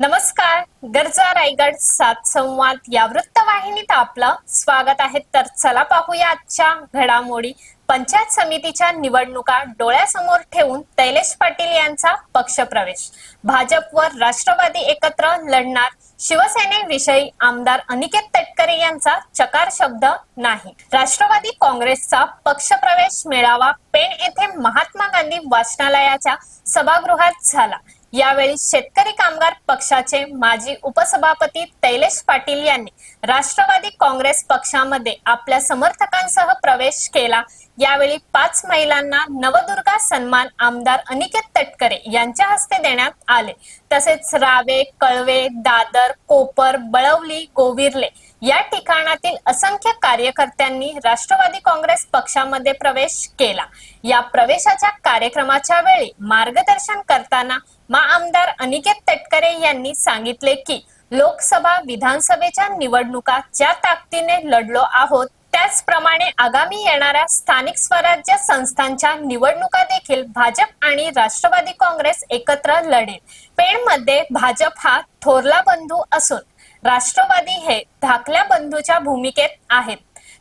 नमस्कार. गरजा रायगड सात संवाद या वृत्तवाहिनीत आपलं स्वागत आहे. तर चला पाहूया आजच्या घडामोडी. पंचायत समितीच्या निवडणुका डोळ्यासमोर ठेवून तैलेश पाटील यांचा पक्षप्रवेश. भाजपवर राष्ट्रवादी एकत्र लढणार शिवसेनेविषयी आमदार अनिकेत तटकरे यांचा चकार शब्द नाही. राष्ट्रवादी काँग्रेसचा पक्षप्रवेश मेळावा पेण येथे महात्मा गांधी वाचनालयाच्या सभागृहात झाला. यावेळी शेतकरी कामगार पक्षाचे माजी उपसभापती तैलेश पाटील यांनी राष्ट्रवादी काँग्रेस पक्षामध्ये आपल्या समर्थकांसह प्रवेश केला. यावेळी पाच महिलांना नवदुर्गा सन्मान आमदार अनिकेत तटकरे यांच्या हस्ते देण्यात आले. तसेच रावे कळवे दादर कोपर बळवली गोविर्ले या ठिकाणातील असंख्य कार्यकर्त्यांनी राष्ट्रवादी काँग्रेस पक्षामध्ये प्रवेश केला. या प्रवेशाच्या कार्यक्रमाच्या वेळी मार्गदर्शन करताना मा आमदार अनिकेत तटकरे यांनी सांगितले की लोकसभा विधानसभेच्या निवडणुका ज्या ताकदीने लढलो आहोत त्याचप्रमाणे आगामी येणाऱ्या स्थानिक स्वराज्य संस्थांच्या निवडणुका देखील भाजप आणि राष्ट्रवादी काँग्रेस एकत्र लढेल. पेणमध्ये भाजप हा थोरला बंधू असून राष्ट्रवादी हे धाकल्या बंधूच्या भूमिकेत आहेत.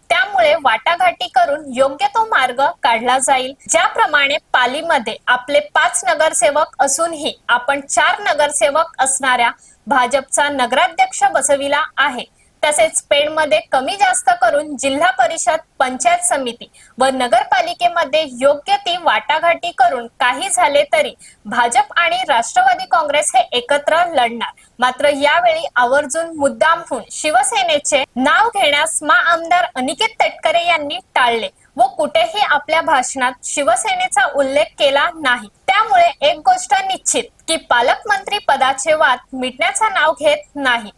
त्यामुळे वाटाघाटी करून योग्य तो मार्ग काढला जाईल. ज्याप्रमाणे पालीमध्ये आपले पाच नगरसेवक असूनही आपण चार नगरसेवक असणाऱ्या भाजपचा नगराध्यक्ष बसविला आहे. तसेच पेणमध्ये कमी जास्त करून जिल्हा परिषद पंचायत समिती व नगरपालिकेमध्ये योग्य ती वाटाघाटी करून काही झाले तरी भाजप आणि राष्ट्रवादी काँग्रेस हे एकत्र लढणार. मात्र यावेळी आवर्जून मुद्दामहून शिवसेनेचे नाव घेण्यास मा आमदार अनिकेत तटकरे यांनी टाळले व कुठेही आपल्या भाषणात शिवसेनेचा उल्लेख केला नाही. त्यामुळे एक गोष्ट निश्चित की पालकमंत्री पदाचे वाद मिटण्याचं नाव घेत नाही.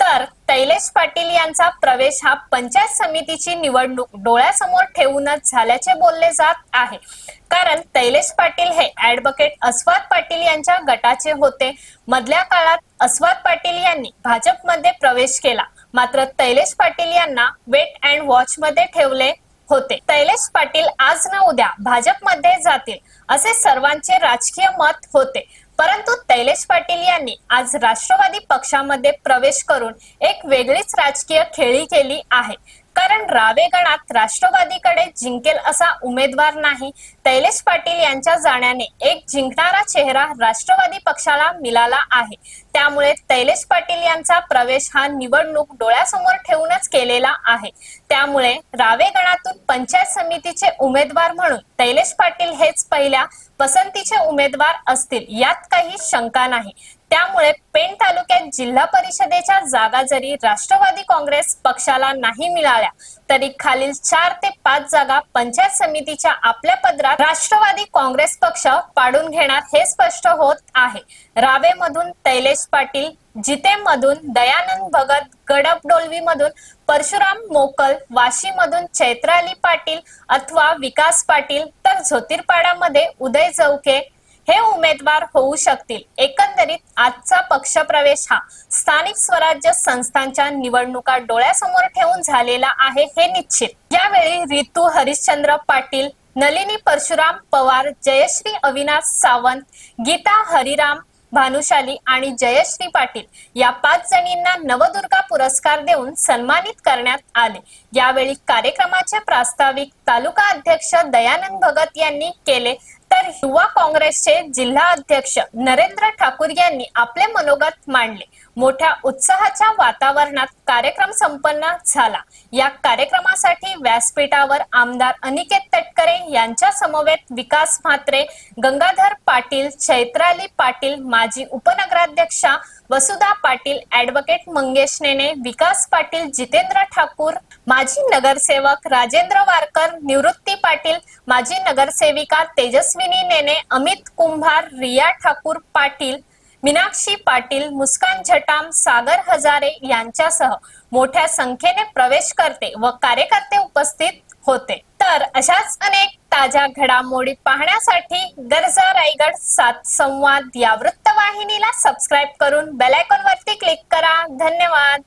तर तैलेश पाटील यांचा प्रवेश हा पंचायत समितीची निवडणूक डोळ्यासमोर ठेवूनच झाल्याचे बोलले जात आहे. कारण तैलेश पाटील हे ऍडव्होकेट अस्वाद पाटील यांच्या गटाचे होते. मधल्या काळात अस्वाद पाटील यांनी भाजपमध्ये प्रवेश केला. मात्र तैलेश पाटील यांना वेट अँड वॉच मध्ये ठेवले होते. तैलेश पाटील आज ना उद्या भाजपमध्ये जातील असे सर्वांचे राजकीय मत होते. परंतु तैलेश पाटील यांनी आज राष्ट्रवादी पक्षामध्ये प्रवेश करून एक वेगळीच राजकीय खेळी केली आहे. कारण रावे गणात राष्ट्रवादीकडे जिंकेल असा उमेदवार नाही. तैलेश पाटील यांच्या जाण्याने एक जिंकणारा चेहरा राष्ट्रवादी पक्षाला मिळाला आहे. त्यामुळे तैलेश पाटील यांचा प्रवेश हा निवडणूक डोळ्यासमोर ठेवूनच केलेला आहे. त्यामुळे रावे गणातून पंचायत समितीचे उमेदवार म्हणून तैलेश पाटील हेच पहिल्या पसंतीचे उमेदवार असतील यात काही शंका नाही. त्यामुळे पेण तालुक्यात जिल्हा परिषदेच्या जागा जरी राष्ट्रवादी काँग्रेस पक्षाला नाही मिळाल्या तरी खालील चार ते पाच जागा पंचायत समितीच्या आपल्या पदरात राष्ट्रवादी काँग्रेस पक्ष पाडून घेणार हे स्पष्ट होत आहे. रावे मधून तैलेश पाटील जिते मधून दयानंद भगत गडपडोलवी मधून परशुराम मोकल वाशी मधून चैत्राली पाटील अथवा विकास पाटील तर ज्योतिर्पाडामध्ये उदय चौके हे उमेदवार होऊ शकतील. एकंदरीत आजचा पक्षप्रवेश हा स्थानिक स्वराज्य संस्थांच्या निवडणुका डोळ्यासमोर ठेवून झालेला आहे हे निश्चित. यावेळी रितू हरिश्चंद्र पाटील नलिनी परशुराम पवार जयश्री अविनाश सावंत गीता हरिराम भानुशाली आणि जयश्री पाटील या पाच जणींना नवदुर्गा पुरस्कार देऊन सन्मानित करण्यात आले. यावेळी कार्यक्रमाचे प्रास्ताविक तालुका अध्यक्ष दयानंद भगत यांनी केले. तर युवा काँग्रेसचे जिल्हा अध्यक्ष नरेंद्र ठाकूर यांनी आपले मनोगत मांडले. मोठ्या उत्साहाच्या वातावरणात कार्यक्रम संपन्न झाला. या कार्यक्रमासाठी व्यासपीठावर आमदार अनिकेत तटकरे यांच्या समवेत विकास म्हात्रे गंगाधर पाटील चैत्राली पाटील माजी उपनगराध्यक्षा वसुधा पाटील ऍडव्होकेट मंगेश नेने विकास पाटील जितेंद्र ठाकूर माजी नगरसेवक राजेंद्र वारकर निवृत्ती पाटील माजी नगरसेविका तेजस्विनी नेने अमित कुंभार रिया ठाकूर पाटील मीनाक्षी पाटील मुस्कान झटाम सागर हजारे यांच्यासह मोठ्या संख्येने प्रवेश करते व कार्यकर्ते उपस्थित होते. तर अशाच अनेक ताज्या घडामोडी पाहण्यासाठी गरजा रायगड सात संवाद या वृत्तवाहिनीला सबस्क्राईब करून बेलायकॉन वरती क्लिक करा. धन्यवाद.